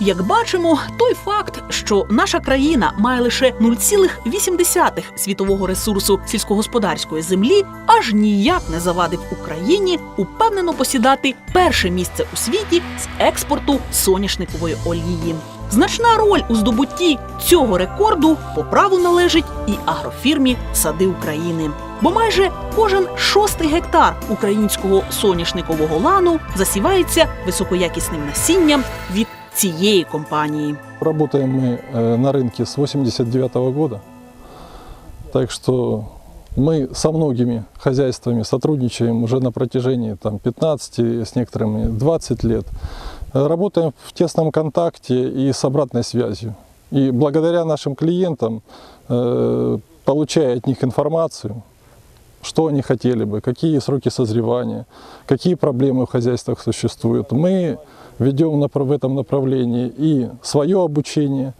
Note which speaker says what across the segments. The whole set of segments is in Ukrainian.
Speaker 1: Як бачимо, той факт, що наша країна має лише 0,8 світового ресурсу сільськогосподарської землі, аж ніяк не завадив Україні упевнено посідати перше місце у світі з експорту соняшникової олії. Значна роль у здобутті цього рекорду по праву належить і агрофірмі Сади України. Бо майже кожен шостий гектар українського соняшникового лану засівається високоякісним насінням від цієї компанії.
Speaker 2: Работаем мы э, на рынке с 89 года, так что мы со многими хозяйствами сотрудничаем уже на протяжении там, 15, с некоторыми 20 лет. Э, Работаем в тесном контакте и с обратной связью. И благодаря нашим клиентам, э, получая от них информацию, что они хотели бы, какие сроки созревания, какие проблемы в хозяйствах существуют. Мы ведем напр- в этом направлении и свое обучение,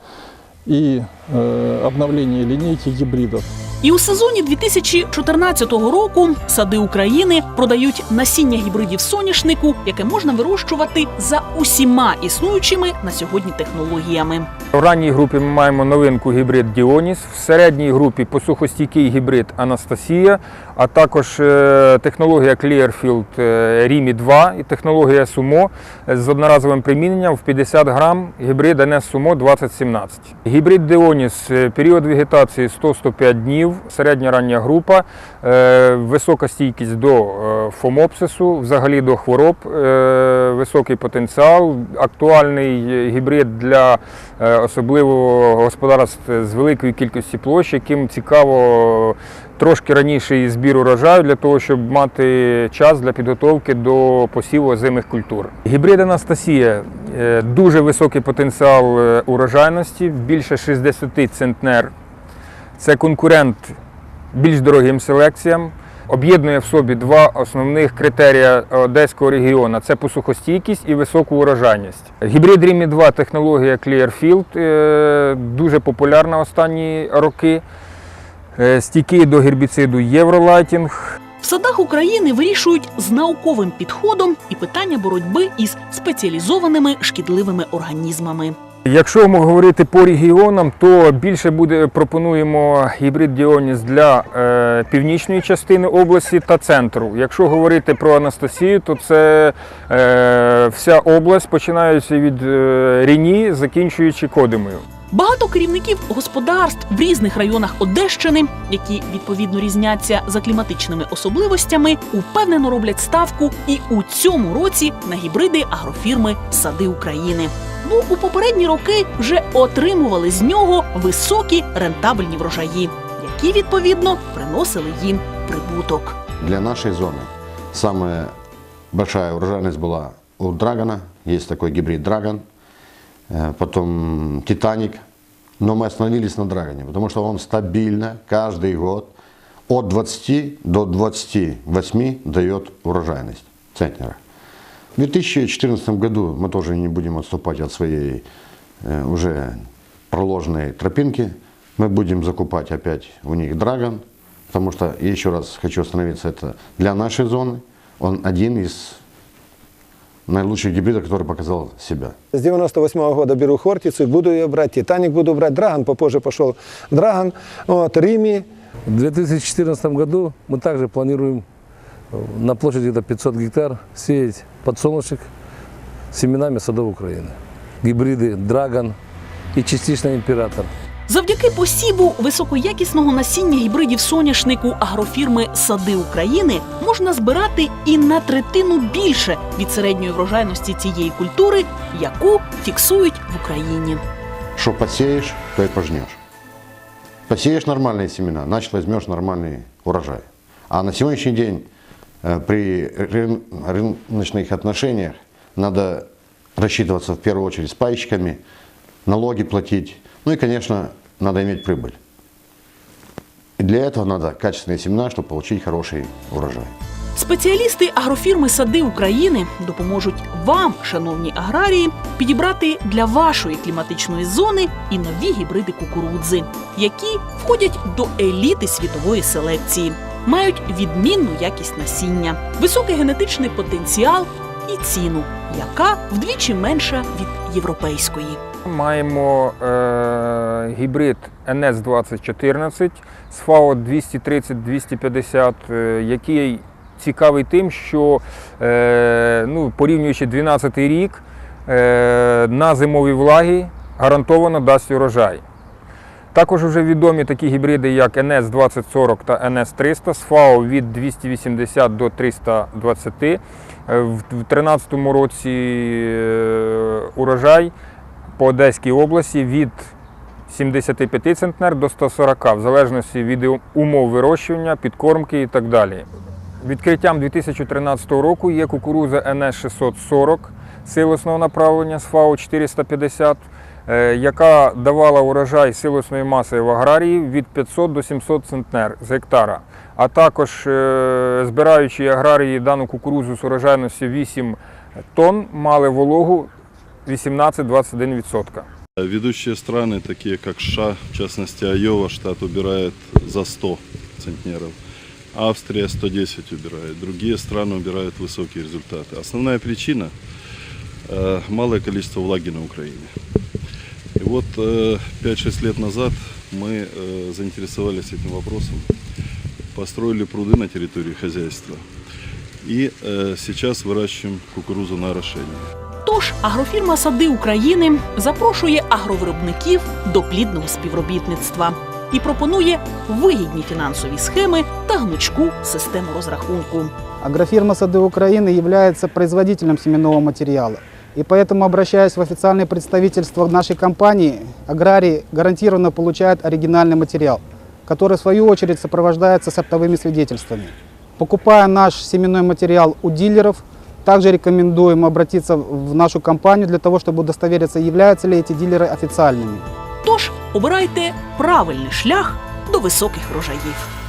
Speaker 2: и э, обновление линейки гибридов.
Speaker 1: І у сезоні 2014 року сади України продають насіння гібридів соняшнику, яке можна вирощувати за усіма існуючими на сьогодні технологіями.
Speaker 3: У ранній групі ми маємо новинку гібрид Діоніс, в середній групі посухостійкий гібрид Анастасія, а також е, технологія е, Рімі 2 і технологія Сумо з одноразовим приміненням в 50 грам гібрид NS Сумо 2017. Гібрид Діоніс е, період вегетації 100-105 днів, середня рання група, е, висока стійкість до е, фомопсису, взагалі до хвороб, е, високий потенціал, актуальний гібрид для особливо господарств з великою кількістю площ, яким цікаво трошки раніше збір урожаю для того, щоб мати час для підготовки до посіву озимих культур. Гібрид Анастасія дуже високий потенціал урожайності, більше 60 центнер. Це конкурент більш дорогим селекціям. Об'єднує в собі два основних критерія одеського регіону: це посухостійкість і високу урожайність. Гібрид Рімі 2 технологія Clearfield е, дуже популярна останні роки. Е, Стійкий до гербіциду Євролайтінг.
Speaker 1: В садах України вирішують з науковим підходом і питання боротьби із спеціалізованими шкідливими організмами.
Speaker 3: Якщо ми говорити по регіонам, то більше буде пропонуємо гібрид Діоніс для е, північної частини області та центру. Якщо говорити про Анастасію, то це е, вся область, починаючи від е, Ріні, закінчуючи Кодимою.
Speaker 1: Багато керівників господарств в різних районах Одещини, які відповідно різняться за кліматичними особливостями, упевнено роблять ставку і у цьому році на гібриди агрофірми Сади України Бо у попередні роки вже отримували з нього високі рентабельні врожаї, які відповідно приносили їм прибуток.
Speaker 4: Для нашей зоны самая большая урожайность была у Драгона. Есть такой гибрид Драгон. Э, Потом Титаник. Но мы остановились на Драгоне, потому что он стабильно каждый год от 20 до 28 дает урожайность центнера. В 2014 году мы тоже не будем отступать от своей э, уже проложенной тропинки. Мы будем закупать опять у них Драгон, потому что, еще раз хочу остановиться, это для нашей зоны он один из наилучших гибридов, который показал себя.
Speaker 5: С 98 года беру Хортицу, буду ее брать, Титаник буду брать, Драгон, попозже пошел Драгон, вот, Рими.
Speaker 6: В 2014 году мы также планируем на площади где-то 500 гектар сеять подсолнечник с семенами садов Украины. Гибриды Драгон и частично Император.
Speaker 1: Завдяки посіву високоякісного насіння гібридів соняшнику агрофірми Сади України можна збирати і на третину більше від середньої врожайності цієї культури, яку фіксують в Україні.
Speaker 4: Что посеешь, то и пожнешь. Посеешь нормальные семена, значит возьмешь нормальный урожай. А на сегодняшний день э, при рын- рыночных отношениях надо рассчитываться в первую очередь с пайщиками, налоги платить, ну и, конечно, надо иметь прибыль. И для этого надо качественные семена, чтобы получить хороший урожай.
Speaker 1: Спеціалісти агрофірми Сади України допоможуть вам, шановні аграрії, підібрати для вашої кліматичної зони і нові гібриди кукурудзи, які входять до еліти світової селекції, мають відмінну якість насіння, високий генетичний потенціал і ціну, яка вдвічі менша від європейської.
Speaker 3: Маємо е, гібрид NS2014 з ФАО 230-250, е, який цікавий тим, що е, ну, порівнюючи 12 рік, е, на зимовій влагі гарантовано дасть урожай. Також вже відомі такі гібриди, як NS2040 та NS300 з ФАО від 280 до 320. Е, В 2013 році е, урожай по Одеській області від 75 центнер до 140, в залежності від умов вирощування, підкормки і так далі. Відкриттям 2013 року є кукуруза НС-640 силосного направлення з ФАО 450, е, яка давала урожай силосної маси в аграрії від 500 до 700 центнер з гектара. А також е, збираючи аграрії дану кукурузу з урожайністю 8 тонн, мали вологу 18-21%.
Speaker 7: Ведущие страны, такие как США, в частности Айова, штат убирает за 100 центнеров. Австрия 110 убирает. Другие страны убирают высокие результаты. Основная причина э, – малое количество влаги на Украине. И вот э, 5-6 лет назад мы э, заинтересовались этим вопросом, построили пруды на территории хозяйства. И э, сейчас выращиваем кукурузу на орошение.
Speaker 1: Тож агрофірма Сади України запрошує агровиробників до плідного співробітництва і пропонує вигідні фінансові схеми та гнучку систему розрахунку.
Speaker 8: Агрофирма «Сады Украины» является производителем семенного материала. И поэтому, обращаясь в официальное представительство нашей компании, аграрии гарантированно получают оригинальный материал, который в свою очередь сопровождается сортовыми свидетельствами. Покупая наш семенной материал у дилеров, также рекомендуем обратиться в нашу компанию для того, чтобы удостовериться, являются ли эти дилеры официальными.
Speaker 1: Тож обирайте правильний шлях до високих врожаїв.